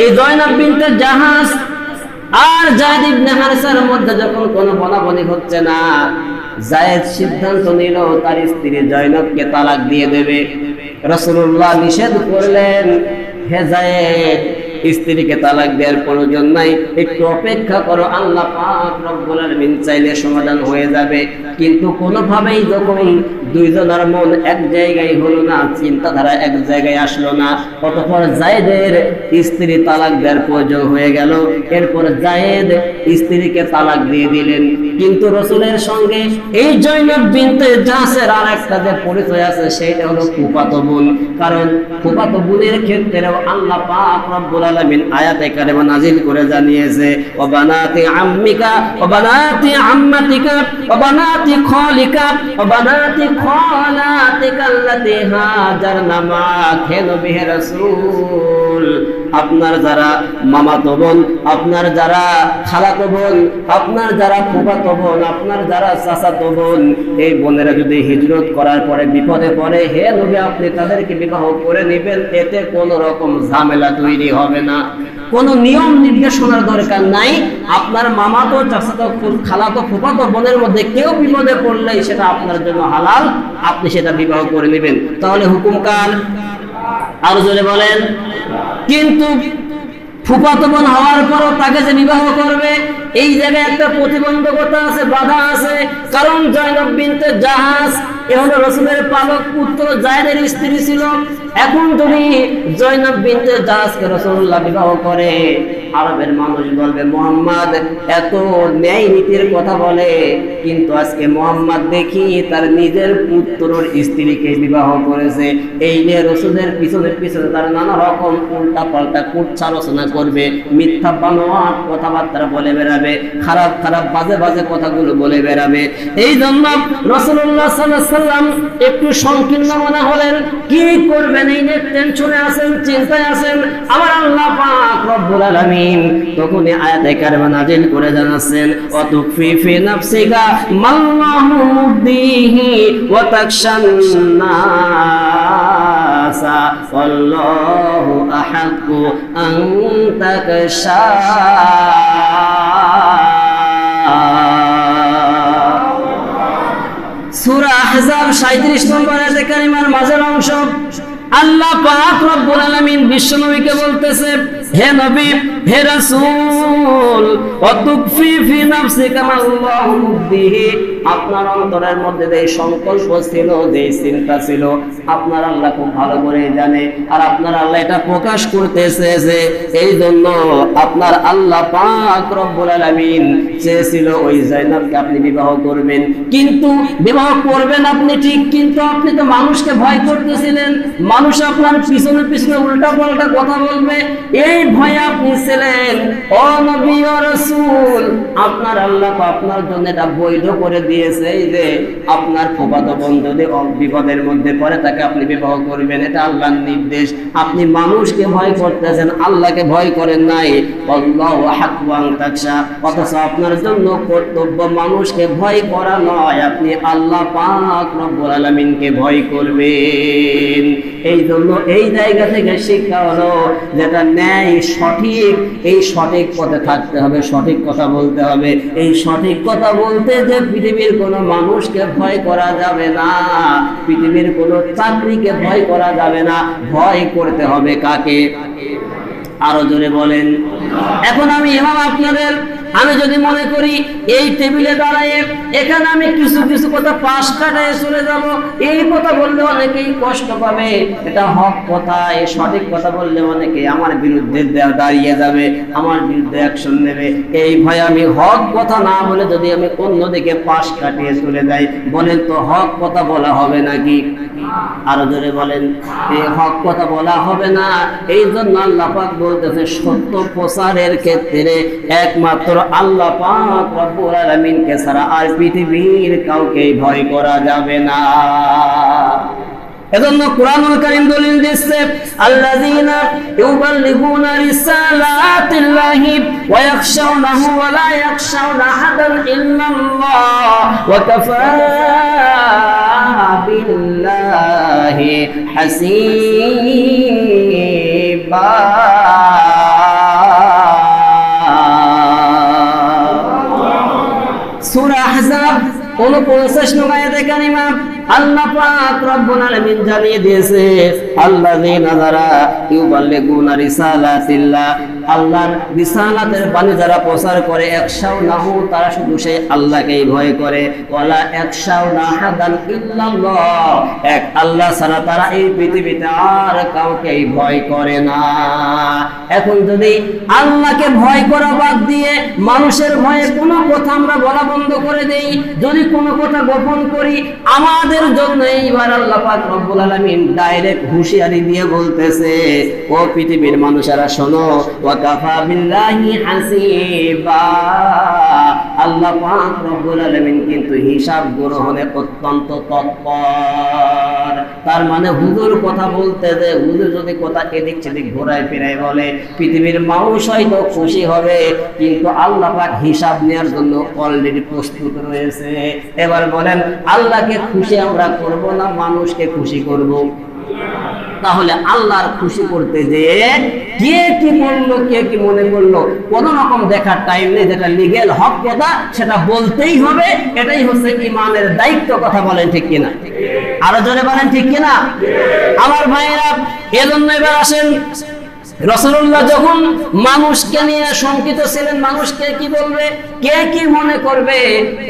এই জয়নাব বিনতে জাহাজ আর জাহিদ ইবনে হারিসার মধ্যে যখন কোনো বলাবলি হচ্ছে না, জায়েদ সিদ্ধান্ত নিল, তার স্ত্রী জয়নবকে তালাক দিয়ে দেবে। রাসূলুল্লাহ নিষেধ করলেন, হে জায়েদ স্ত্রীকে তালাক দেওয়ার প্রয়োজন নাই। একটু অপেক্ষা করো, আল্লাহ পাক রব্বুল আলামিন চাইলে সমাধান হয়ে যাবে। কিন্তু কোনোভাবেই যখন দুইজনের মন এক জায়গায় হলো না, চিন্তাধারা এক জায়গায় আসলো না, অতঃপর জায়েদের স্ত্রী তালাক দেওয়ার প্রয়োজন হয়ে গেল। এরপর জায়েদ স্ত্রীকে তালাক দিয়ে দিলেন। কিন্তু রসুলের সঙ্গে এই জৈনব বিনতে জাসের আর একটা যে পরিচয় আছে সেটা হলো ফুফাতো বোন। কারণ ফুফাতো বোনের ক্ষেত্রেও আল্লাহ পাক রব্বুল আলামিন আয়াতে কারিমা নাজিল করে জানিয়েছে ও বানাতি আম্মিকা ও বানাতি আম্মাতিকা ও বানাতি খালিকা ও বানাতি খালাতিকা আল্লাতি হাজারনা মা খেলো বিহে রাসূল, আপনার যারা মামাতো বোন, আপনার যারা খালাতো বোন, আপনার যারা বোন আপনার যারা চাচাতো বোন এই বোনেরা যদি হিজরত করার পরে বিপদে পড়ে, হে নবী, আপনি তাদেরকে বিবাহ করে নেবেন, এতে কোনো রকম ঝামেলা তৈরি হবে না। কোনো নিয়ম নির্দেশনার দরকার নাই। আপনার মামাতো চাচাতো খালাতো ফুফাতো বোনের মধ্যে কেউ বিপদে পড়লেই সেটা আপনার জন্য হালাল। আপনি সেটা বিবাহ করে নেবেন। তাহলে হুকুম কার? আরও জোরে বলেন। কিন্তু বোন হওয়ার পরও তাকে যে বিবাহ করবে, এই জায়গায় একটা প্রতিবন্ধকতা আছে, বাধা আছে। কারণ জয়নব বিনতে জাহাজ, এ হলো রসুলের পালক, পুত্র জায়দের স্ত্রী ছিল। এখন যদি জয়নব বিনতে জাহাজকে রসুল্লাহ বিবাহ করে আরবের মানুষ বলবে, মোহাম্মদ, এত ন্যায় নীতির কথা বলে, কিন্তু আজকে মোহাম্মদ দেখি তার নিজের পুত্রর স্ত্রীকে বিবাহ করেছে। এই নিয়ে রসুলের পিছনে পিছনে তার নানা রকম উল্টা পাল্টা কুচ্ছা রচনা করবে, মিথ্যা বানোয়াট কথাবার্তা বলে বেড়াবে, খারাপ খারাপ বাজে বাজে কথাগুলো বলে বেড়াবে। এই জন্য রসুল্লাহ সাল্লাম একটু সংকীর্ণ মনে হলেন, কি করবেন? এই নিয়ে টেনশনে আছেন, চিন্তায় আছেন? আমার আল্লাহ পাক রব্বুল আলামিন তখনই আয়াতে কারিমা নাজিল করে জানাচ্ছেন অতুকফি ফি নাফসিকা মাল্লাহু মুবদিহি ওয়া তাকশান নাসা ওয়াল্লাহু আহাক্কু আন তাকশা সূরা আহজাব 37 নম্বর আয়াতে কারিমার মাঝের অংশ। আল্লাহ পাক রব্বুল আলামিন বিশ্বনবীকে বলতেছে, হে নবী হে রাসূল অতুকফি ফি নাফসিকা মাল্লাহু মুবদিহি আপনার অন্তরের মধ্যে যে সংকল্প ছিল যে চিন্তা ছিল, আপনার আল্লাহ খুব ভালো করে জানে। আর আপনার আল্লাহ এটা প্রকাশ এই জন্য আপনার আল্লাহ পাক রব্বুল আলামিন চেয়েছিল ওই আপনি বিবাহ করবেন। কিন্তু বিবাহ করবেন আপনি ঠিক, কিন্তু আপনি তো মানুষকে ভয় করতেছিলেন। মানুষ আপনার পিছনে পিছনে উল্টা পাল্টা কথা বলবে। এই ভয়ে আপনি ছিলেন ও নবী ও রাসূল, আপনার আল্লাহ আপনার জন্য এটা বৈধ করে দিয়েছে এই যে আপনার ফুফাতো বোন যদি বিপদের মধ্যে পড়ে তাকে আপনি বিবাহ করবেন, এটা আল্লাহর নির্দেশ। আপনি মানুষকে ভয় করতেছেন, আল্লাহকে ভয় করেন নাই। আল্লাহ হাকুয়াং তাকসা অথচ আপনার জন্য কর্তব্য মানুষকে ভয় করা নয়, আপনি আল্লাহ পাক রব্বুল আলামিনকে ভয় করবেন। এই জন্য এই জায়গা থেকে শিক্ষা হলো, যেটা ন্যায় সঠিক এই সঠিক পথে থাকতে হবে, সঠিক কথা বলতে হবে। এই সঠিক কথা বলতে যে পৃথিবীর কোনো মানুষকে ভয় করা যাবে না, পৃথিবীর কোনো চাকরিকে ভয় করা যাবে না, ভয় করতে হবে কাকে? আরও জোরে বলেন। এখন আমি এমাম আপনাদের আমি যদি মনে করি এই টেবিলে দাঁড়ায় এখানে আমি কিছু কিছু কথা পাশ কাটায় চলে যাব, এই কথা বললে অনেকেই কষ্ট পাবে। এটা হক কথা এই সঠিক কথা বললে অনেকে আমার বিরুদ্ধে দাঁড়িয়ে যাবে, আমার বিরুদ্ধে অ্যাকশন নেবে। এই ভয়ে আমি হক কথা না বলে যদি আমি অন্যদিকে পাশ কাটিয়ে চলে যাই, বলেন তো হক কথা বলা হবে নাকি? আরও জোরে বলেন এই হক কথা বলা হবে না। এই জন্য আল্লাহ পাক বলতেছে, সত্য প্রচারের ক্ষেত্রে একমাত্র আল্লাহ পাক রব্বুল আলামিনকে আর পৃথিবীর কাউকে ভয় করা যাবে না। এজন্য কোরআনুল কারীম দলিল দিচ্ছে, আল্লাযীনা ইউবাল্লিগুনা রিসালাতিল্লাহি ওয়া ওয়া লা আহাদান ইল্লাল্লাহ ওয়া কাফা বিল্লাহি উনপঞ্চাশ নং আয়াতে কারিমা আল্লাহ পাক রব্বুল আলামিন জানিয়ে দিয়েছে আল্লাযীনা যারা ইউবাল্লিগুনা রিসালাতিল্লাহ আল্লাহর রিসালাতের বাণী যারা প্রচার করে একশাও নাহু তারা শুধু সেই আল্লাহকেই ভয় করে। ওয়ালা একশাও না হাদান ইল্লাল্লাহ। এক আল্লাহ ছাড়া তারা এই পৃথিবীতে আর কাউকেই ভয় করে না। এখন যদি আল্লাহকে ভয় করা বাদ দিয়ে মানুষের ভয়ে কোনো কথা আমরা বলা বন্ধ করে দেই, যদি কোনো কথা গোপন করি, আমাদের জন্য এইবার আল্লাহ পাক রব্বুল আলামিন ডাইরেক্ট হুঁশিয়ারি দিয়ে বলতেছে, ও পৃথিবীর মানুষেরা শোনো ওয়া কাফা বিল্লাহি হাসিবা। আল্লাহ পাক রব্বুল আলামিন কিন্তু হিসাব গ্রহণে অত্যন্ত তৎপর। তার মানে হুজুর কথা বলতে যে হুজুর যদি কথা এদিক সেদিক ঘোরায় ফিরায় বলে, পৃথিবীর মানুষ হয়তো খুশি হবে, কিন্তু আল্লাহ পাক হিসাব নেওয়ার জন্য অলরেডি প্রস্তুত রয়েছে। এবার বলেন, আল্লাহকে খুশি আমরা করব না মানুষকে খুশি করব? তাহলে আল্লাহর খুশি করতে যে কে কি বলল, কে কি মনে করল, কোন রকম দেখার টাইম নেই, যেটা লিগেল হক কথা সেটা বলতেই হবে, এটাই হচ্ছে ইমানের দায়িত্ব, কথা বলেন ঠিক কিনা? আরও জোরে বলেন ঠিক কিনা? আমার ভাইয়েরা, এজন্য এবার আসেন রসুল্লাহ যখন মানুষকে নিয়ে শঙ্কিত ছিলেন, মানুষকে কি বলবে? কে কি মনে করবে?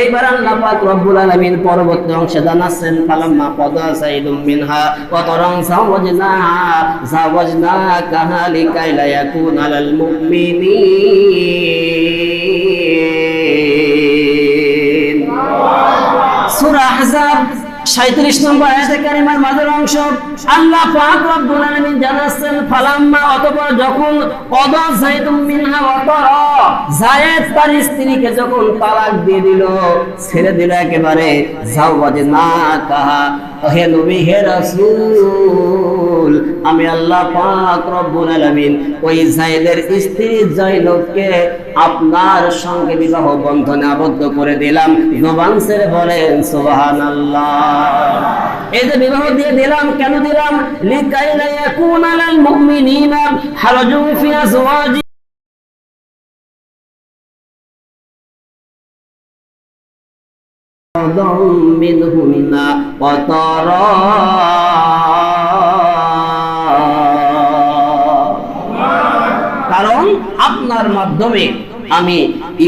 এইবার আল্লাহ পাক রব্বুল আলামিন পরবর্তী অংশে জানাচ্ছেন, ফালাম্মা কদা সাইদুম মিনহা ওয়াতারান সাওয়াজনা সাওয়াজনা কাহালি কাইলা ইয়াকুন আলাল মুমিনিন। সূরা আহজাব 37 নম্বর আয়াতে কারিমার মাঝের অংশ, আল্লাহ পাক রব্বুল আলামিন জানাচ্ছেন, ফালাম্মা অতঃপর যখন কদা যায়তুম মিনহা ওয়াতার, যায়েদ তার স্ত্রীকে যখন তালাক দিয়ে দিল, ছেড়ে দিল একেবারে যাও বাজে না কাহা। হে নবী, হে রাসূল। আমি আল্লাহ পাক রব্বুল আলামিন ওই যায়েদের স্ত্রী জয়নবকে আপনার সঙ্গে বিবাহ বন্ধনে আবদ্ধ করে দিলাম জবান ছেড়ে বলেন সুবহানাল্লাহ এই যে বিবাহ দিয়ে দিলাম কেন দিলাম লিকাইলা ইয়াকুনা লাল মুমিনিনা হারাজু ফি আজওয়াজি منهن وطرا আপনার মাধ্যমে আমি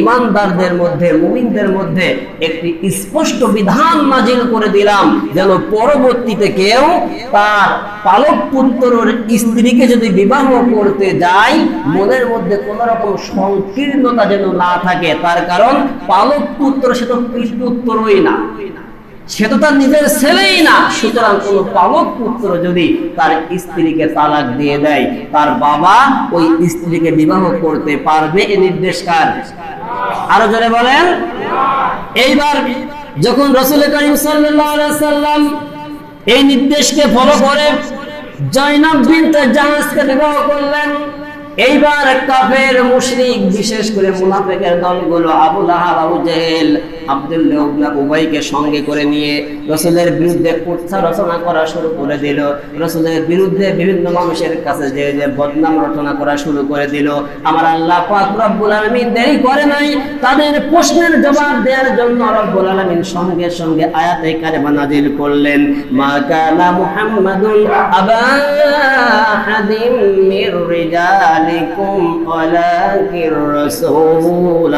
ইমানদারদের মধ্যে, মুমিনদের মধ্যে একটি স্পষ্ট বিধান নাজিল করে দিলাম, যেন পরবর্তীতে কেউ তার পালক পুত্রর স্ত্রীকে যদি বিবাহ করতে যায়, মনের মধ্যে কোন রকম সংকীর্ণতা যেন না থাকে, তার কারণ পালক পুত্র সে তো পুত্রই না। সে তো তার নিজের ছেলেই না। সুতরাং কোন পালক পুত্র যদি তার স্ত্রীকে তালাক দিয়ে দেয়, তার বাবা ওই স্ত্রীকে বিবাহ করতে পারবে এ নির্দেশ কার? আরও জোরে বলেন। এইবার যখন রসুল করিম সাল্লাম এই নির্দেশকে ফলো করে, জয়নব বিনতে জাহাজকে বিবাহ করলেন এইবার কাফের মুশরিক, বিশেষ করে মুনাফিকের দলগুলো, আবু লাহাব, আবু জেহেল আব্দুল্লাহ ইবনে উবাইকে সঙ্গে করে নিয়ে রাসূলের বিরুদ্ধে কুৎসা রচনা করা শুরু করে দিল। রাসূলের বিরুদ্ধে বিভিন্ন মানুষের কাছে যে যে বদনাম রচনা করা শুরু করে দিল। আমার আল্লাহ পাক রব্বুল আলামিন দেরি করে নাই। তাদের প্রশ্নের জবাব দেওয়ার জন্য রব্বুল আলামিন সঙ্গে সঙ্গে আয়াতে কারিমা নাজিল করলেন। মা কানা মুহাম্মাদুন আবা আহাদিম মির রিজালিকুম ওয়ালাকির রাসূলুল্লাহি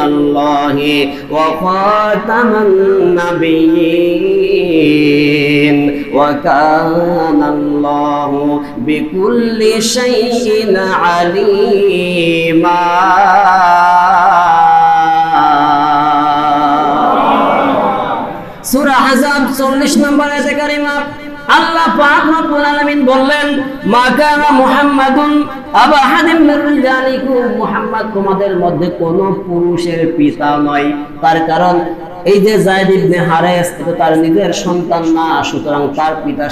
ওয়া খাতামান নাবিয়্যিন ওয়া কানা আল্লাহু বিকুল্লি শাইইন আলিমা সূরা আহজাব 40 নম্বর আয়াতে কারিমা আল্লাহ পাক রব্বুল বললেন তোমাদের মধ্যে পুরুষের পিতা নয়। তার কারণ, এই যে তার নিজের সন্তান না, সুতরাং তার পিতা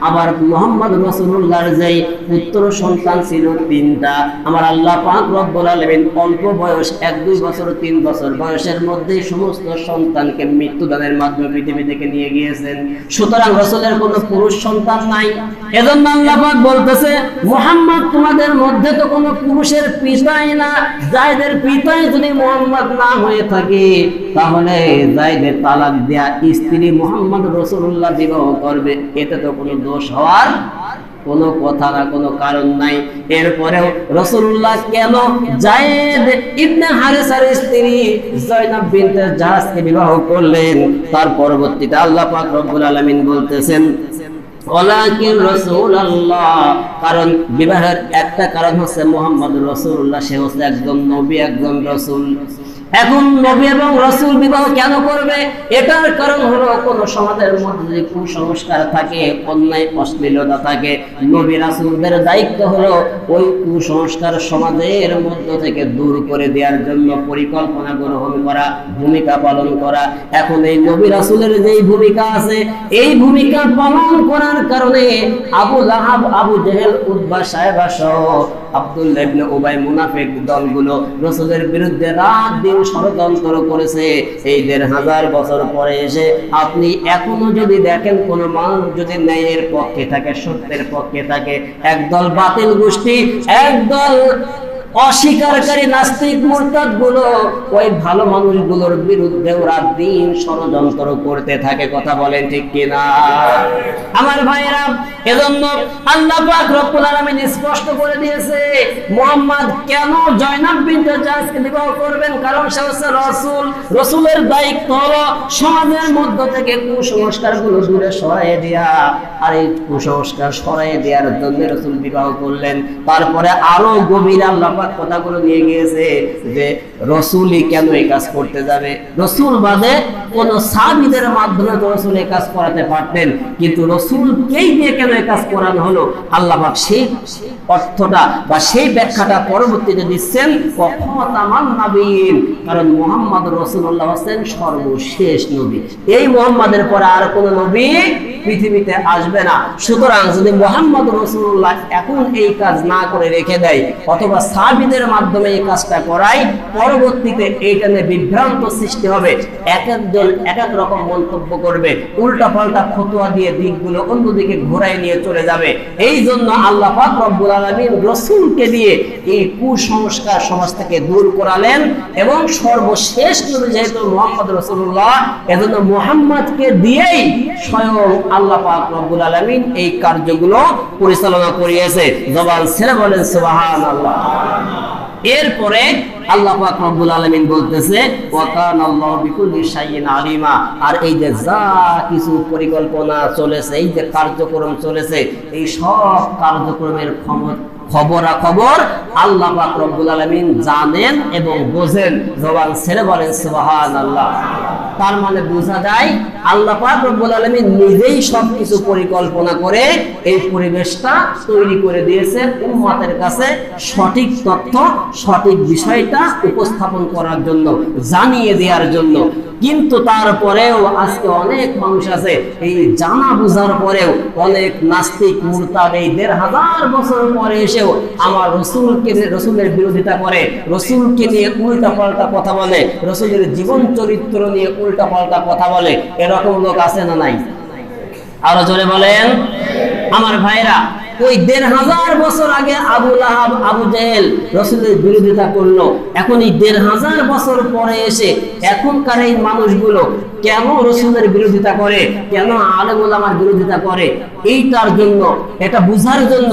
আবার মোহাম্মদ রাসূলুল্লাহর যে পুত্র সন্তান ছিল তিনটা, আমার আল্লাহ পাক রব্বুল আলামিন অল্প বয়স, এক, দুই বছর, তিন বছর বয়সের মধ্যেই সমস্ত সন্তানকে মৃত্যুদানের মাধ্যমে পৃথিবী থেকে নিয়ে গিয়েছেন। সুতরাং রাসূলের কোনো পুরুষ সন্তান নাই। এজন্য আল্লাহ বলতেছে, মুহাম্মদ, তোমাদের মধ্যে তো কোনো পুরুষের পিতাই না। পিতাই যদি মোহাম্মদ না হয়ে থাকে, তাহলে তালাক দেয়া স্ত্রী মোহাম্মদ রসুল্লাহ বিবাহ করবে। এতে তো কোনো দোষ হওয়ার কোনো কথা না, কোনো কারণ নাই। এরপরেও রসুল্লাহ কেন জায়েদ ইবনে হারেসার স্ত্রী জয়নাব বিনতে জাহাজকে বিবাহ করলেন? তার পরবর্তীতে আল্লাহ পাক রব্বুল আলামিন বলতেছেন ওলাকিন রাসূলুল্লাহ। কারণ বিবাহের একটা কারণ হচ্ছে মোহাম্মদ রাসূলুল্লাহ, সে হচ্ছে একদম নবী, একজন রাসূল। এখন নবী এবং রসুল বিবাহ কেন করবে? এটার কারণ হলো কোন সমাজের মধ্যে যদি কুসংস্কার থাকে অন্যায় অশ্লীলতা থাকে, নবী রাসুলদের দায়িত্ব হলো ওই কুসংস্কার সমাজের মধ্য থেকে দূর করে দেওয়ার জন্য পরিকল্পনা গ্রহণ করা, ভূমিকা পালন করা। এখন এই নবী রাসুলের যেই ভূমিকা আছে, এই ভূমিকা পালন করার কারণে আবু লাহাব, আবু জেহেল উদ্বা সাহেবা সহ আব্দুল্লাহ উবাই মুনাফিক দলগুলো রাসূলের বিরুদ্ধে রাত দিন ষড়যন্ত্র করেছে। এই দেড় হাজার বছর পরে এসে আপনি এখনও যদি দেখেন কোন মানুষ যদি ন্যায়ের পক্ষে থাকে, সত্যের পক্ষে থাকে, একদল বাতিল গোষ্ঠী, একদল অস্বীকারী নাস্তিক মুরতাদগুলো ওই ভালো মানুষগুলোর বিরুদ্ধে রাত দিন ষড়যন্ত্র করতে থাকে। কথা বলেন ঠিক কিনা? আমার ভাইরা এজন্য আল্লাহ পাক রব্বুল আলামিন স্পষ্ট করে দিয়েছে, মুহাম্মদ কেন জয়নাব বিনতে বিবাহ করবেন? কারণ সে হচ্ছে রাসূল। রাসূলের দায়িত্ব হলো সমাজের মধ্য থেকে কুসংস্কারগুলো দূরে দেয়া। আর এই কুসংস্কার দেওয়ার জন্য রাসূল বিবাহ করলেন। তারপরে আরও গভীর আল্লাহ পাক কথাগুলো নিয়ে গিয়েছে যে, রসুলই কেন এই কাজ করতে যাবে? রসুল বাদে কোন সাহাবীদের মাধ্যমে তো রসুল এই কাজ করাতে পারতেন। কিন্তু রসুলকেই দিয়ে কেন এই কাজ করানো হলো। আল্লাহ পাক সেই অর্থটা বা সেই ব্যাখ্যাটা পরবর্তীতে দিচ্ছেন নাবিয়িন কারণ মোহাম্মদ রসুল্লাহ হোসেন সর্বশেষ নবী। এই মোহাম্মদের পরে আর কোন নবী পৃথিবীতে আসবে না। সুতরাং যদি মোহাম্মদ রসুল্লাহ এখন এই কাজ না করে রেখে দেয়, অথবা সাহাবিদের মাধ্যমে এই কাজটা করাই পরবর্তীতে এইটা নিয়ে বিভ্রান্ত সৃষ্টি হবে। এক একজন এক এক রকম মন্তব্য করবে। উল্টা পাল্টা ফতোয়া দিয়ে দিকগুলো অন্যদিকে ঘোরায় নিয়ে চলে যাবে। এই জন্য আল্লাহ রব্বুল আলমিন রসুলকে দিয়ে এই কুসংস্কার সমাজ থেকে দূর করালেন এবং সর্বশেষ নবী যেহেতু মোহাম্মদ রসুল্লাহ এজন্য মোহাম্মদকে দিয়েই স্বয়ং আল্লাহ পাক রব্বুল আলমিন এই কার্যগুলো পরিচালনা করিয়েছে। জবান ছেড়ে বলেন সুবহান আল্লাহ এরপরে আল্লাহ পাক রব্বুল আলামিন বলতেছে আলিমা। আর এই যে যা কিছু পরিকল্পনা চলেছে, এই যে কার্যক্রম চলেছে, এই সব কার্যক্রমের ক্ষমতা খবরা খবর আল্লাহ পাক রব্বুল আলামিন জানেন এবং বোঝেন। জবান ছেড়ে বলেন, সুবহানাল্লাহ। তার মানে বোঝা যায় আল্লাহ রব্বুল নিজেই সবকিছু পরিকল্পনা করে এই পরিবেশটা তৈরি করে দিয়েছেন উম্মতের কাছে সঠিক তথ্য, সঠিক বিষয়টা উপস্থাপন করার জন্য, জানিয়ে দেওয়ার জন্য। কিন্তু তারপরেও আজকে অনেক মানুষ আছে, এই জানা বোঝার পরেও অনেক নাস্তিক মুরতাদ এই দেড় হাজার বছর পরে এসেও আমার রসুলকে রসুলের বিরোধিতা করে, রসুলকে নিয়ে উল্টা পাল্টা কথা বলে, রসুলের জীবন চরিত্র নিয়ে উল্টা পাল্টা কথা বলে, এরকম লোক আছে না নাই? আরও জোরে বলেন। আমার ভাইরা ওই দেড় হাজার বছর আগে আবু লাহাব, আবু জেহেল রসুলের বিরোধিতা করল। এখন এই দেড় হাজার বছর পরে এসে এখনকার এই মানুষগুলো কেন রসুলের বিরোধিতা করে? কেন আলেম আমার বিরোধিতা করে? এইটার জন্য, এটা বুঝার জন্য